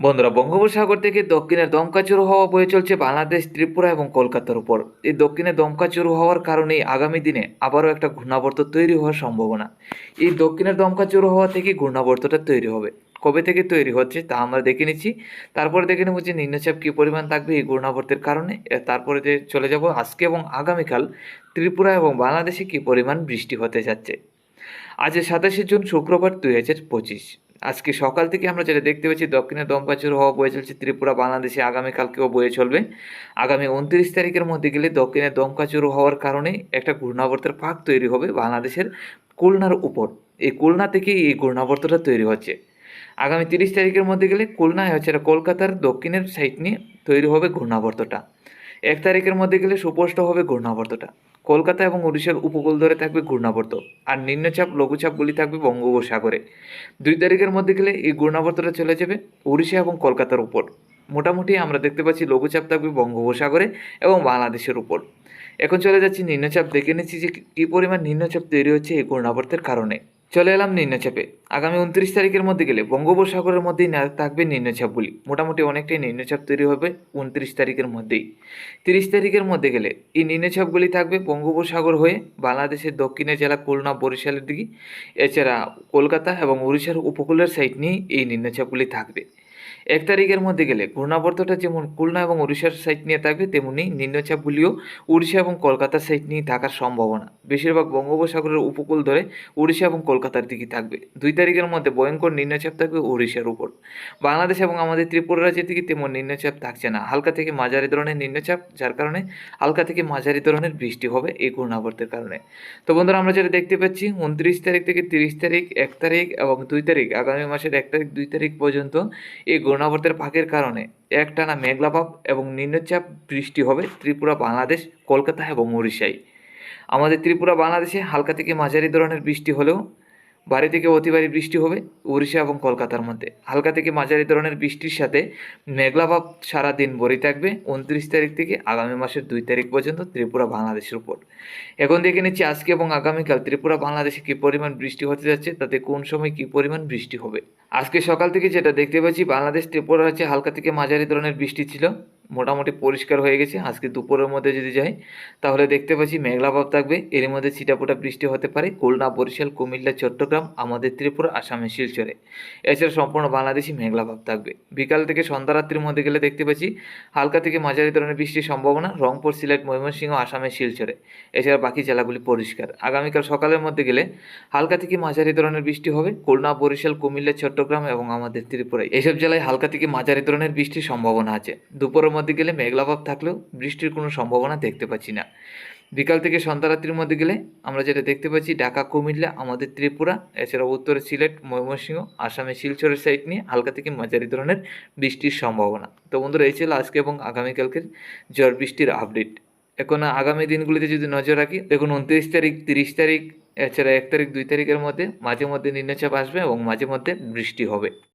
বন্ধুরা, বঙ্গোপসাগর থেকে দক্ষিণের দমকাচুরু হওয়া বয়ে চলছে বাংলাদেশ, ত্রিপুরা এবং কলকাতার উপর। এই দক্ষিণে দমকাচুরু হওয়ার কারণেই আগামী দিনে আবারও একটা ঘূর্ণাবর্ত তৈরি হওয়ার সম্ভাবনা। এই দক্ষিণের দমকাচুরু হওয়া থেকে ঘূর্ণাবর্তটা তৈরি হবে। কবে থেকে তৈরি হচ্ছে তা আমরা দেখে নিচ্ছি। তারপরে দেখে নেব যে নিম্নচাপ কী পরিমাণ থাকবে এই ঘূর্ণাবর্তের কারণে। তারপরে যে চলে যাব আজকে এবং আগামীকাল ত্রিপুরা এবং বাংলাদেশে কী পরিমাণ বৃষ্টি হতে যাচ্ছে। আজ সাতাশে জুন, শুক্রবার দুই হাজার পঁচিশ। আজকে সকাল থেকে আমরা যেটা দেখতে পাচ্ছি, দক্ষিণে দমকাচুর হওয়া বয়ে চলছে ত্রিপুরা, বাংলাদেশে আগামীকালকেও বয়ে চলবে। আগামী উনত্রিশ তারিখের মধ্যে গেলে দক্ষিণে দমকাচুর হওয়ার কারণে একটা ঘূর্ণাবর্তের ফাঁক তৈরি হবে বাংলাদেশের খুলনার উপর। এই খুলনা থেকেই এই ঘূর্ণাবর্তটা তৈরি হচ্ছে। আগামী তিরিশ তারিখের মধ্যে গেলে খুলনায় হচ্ছে এটা কলকাতার দক্ষিণের সাইড নিয়ে তৈরি হবে ঘূর্ণাবর্তটা। এক তারিখের মধ্যে গেলে সুস্পষ্ট হবে ঘূর্ণাবর্তটা। কলকাতা এবং উড়িষ্যার উপকূল ধরে থাকবে ঘূর্ণাবর্ত আর নিম্নচাপ লঘুচাপগুলি থাকবে বঙ্গোপসাগরে। দুই তারিখের মধ্যে গেলে এই ঘূর্ণাবর্তটা চলে যাবে উড়িষ্যা এবং কলকাতার উপর। মোটামুটি আমরা দেখতে পাচ্ছি লঘুচাপ থাকবে বঙ্গোপসাগরে এবং বাংলাদেশের উপর। এখন চলে যাচ্ছি নিম্নচাপ। দেখে নিচ্ছি যে কী পরিমাণ নিম্নচাপ তৈরি হচ্ছে এই ঘূর্ণাবর্তের কারণে। চলে এলাম নিম্নচাপে। আগামী উনত্রিশ তারিখের মধ্যে গেলে বঙ্গোপসাগরের মধ্যেই থাকবে নিম্নচাপগুলি। মোটামুটি অনেকটাই নিম্নচাপ তৈরি হবে উনত্রিশ তারিখের মধ্যেই। তিরিশ তারিখের মধ্যে গেলে এই নিম্নচাপগুলি থাকবে বঙ্গোপসাগর হয়ে বাংলাদেশের দক্ষিণে জেলা খুলনা, বরিশালের দিকে, এছাড়া কলকাতা এবং উড়িষ্যার উপকূলের সাইড নিয়ে এই নিম্নচাপগুলি থাকবে। এক তারিখের মধ্যে গেলে ঘূর্ণাবর্তটা যেমন খুলনা এবং উড়িষ্যার সাইড নিয়ে থাকবে, তেমনি নিম্নচাপগুলিও উড়িষ্যা এবং কলকাতার সাইড নিয়ে থাকার সম্ভাবনা। বেশিরভাগ বঙ্গোপসাগরের উপকূল ধরে উড়িষ্যা এবং কলকাতার দিকে থাকবে। দুই তারিখের মধ্যে ভয়ঙ্কর নিম্নচাপ থাকবে উড়িষ্যার উপর। বাংলাদেশ এবং আমাদের ত্রিপুরা রাজ্যের দিকে তেমন নিম্নচাপ থাকছে না। হালকা থেকে মাঝারি ধরনের নিম্নচাপ, যার কারণে হালকা থেকে মাঝারি ধরনের বৃষ্টি হবে এই ঘূর্ণাবর্তের কারণে। তো বন্ধুরা, আমরা যেটা দেখতে পাচ্ছি, উনত্রিশ তারিখ থেকে তিরিশ তারিখ, এক তারিখ এবং দুই তারিখ, আগামী মাসের এক তারিখ, দুই তারিখ পর্যন্ত এই ঘূর্ণাবর্তের ফাঁকের কারণে একটানা মেঘলাভাব এবং নিম্নচাপ বৃষ্টি হবে ত্রিপুরা, বাংলাদেশ, কলকাতা এবং উড়িষ্যায় আমাদের ত্রিপুরা, বাংলাদেশে হালকা থেকে মাঝারি ধরনের বৃষ্টি হলেও ভারী থেকে অতি ভারী বৃষ্টি হবে উড়িষ্যা এবং কলকাতার মধ্যে। হালকা থেকে মাঝারি ধরনের বৃষ্টির সাথে মেঘলাভাব সারাদিন ভরে থাকবে। উনত্রিশ তারিখ থেকে আগামী মাসের দুই তারিখ পর্যন্ত ত্রিপুরা বাংলাদেশের উপর। এখন দেখে নিচ্ছি আজকে এবং আগামীকাল ত্রিপুরা বাংলাদেশে কী পরিমাণ বৃষ্টি হতে যাচ্ছে, তাতে কোন সময় কী পরিমাণ বৃষ্টি হবে। আজকে সকাল থেকে যেটা দেখতে পাচ্ছি বাংলাদেশ ত্রিপুরা রাজ্যে হালকা থেকে মাঝারি ধরনের বৃষ্টি ছিল। মোটামুটি পরিষ্কার হয়ে গেছে। আজকে দুপুরের মধ্যে যদি যাই, তাহলে দেখতে পাচ্ছি মেঘলাভাব থাকবে। এর মধ্যে ছিটাফোটা বৃষ্টি হতে পারে। খুলনা, বরিশাল, কুমিল্লা, চট্টগ্রাম, আমাদের ত্রিপুরা, আসামে, শিলচরে। এছাড়া সম্পূর্ণ বাংলাদেশি মেঘলাভাব থাকবে। বিকাল থেকে সন্ধ্যা রাত্রির মধ্যে গেলে দেখতে পাচ্ছি, হালকা থেকে মাঝারি ধরনের বৃষ্টির সম্ভাবনা। রংপুর, সিলেট, ময়মনসিংহ আসামের শিলচরে। এছাড়া বাকি জেলাগুলি পরিষ্কার। আগামীকাল সকালের মধ্যে গেলে হালকা থেকে মাঝারি ধরনের বৃষ্টি হবে। খুলনা, বরিশাল, কুমিল্লা, চট্টগ্রাম এবং আমাদের ত্রিপুরায়। এইসব জেলায় হালকা থেকে মাঝারি ধরনের বৃষ্টির সম্ভাবনা আছে। দুপুরের মধ্যে গেলে মেঘলাভাব থাকলেও বৃষ্টির কোনো সম্ভাবনা দেখতে পাচ্ছি না। বিকাল থেকে সন্ধ্যা রাত্রির মধ্যে গেলে আমরা যেটা দেখতে পাচ্ছি, ঢাকা, কুমিল্লা, আমাদের ত্রিপুরা এছাড়া উত্তরে সিলেট, ময়মনসিংহ আসামে শিলচরের সাইড নিয়ে হালকা থেকে মাঝারি ধরনের বৃষ্টির সম্ভাবনা। তো বন্ধুরা, এই ছিল আজকে এবং আগামীকালকের ঝড় বৃষ্টির আপডেট এখন আগামী দিনগুলিতে যদি নজর রাখি, দেখুন উনত্রিশ তারিখ, তিরিশ তারিখ, এছাড়া এক তারিখ, দুই তারিখের মধ্যে মাঝে মধ্যে নিম্নচাপ আসবে এবং মাঝে মধ্যে বৃষ্টি হবে।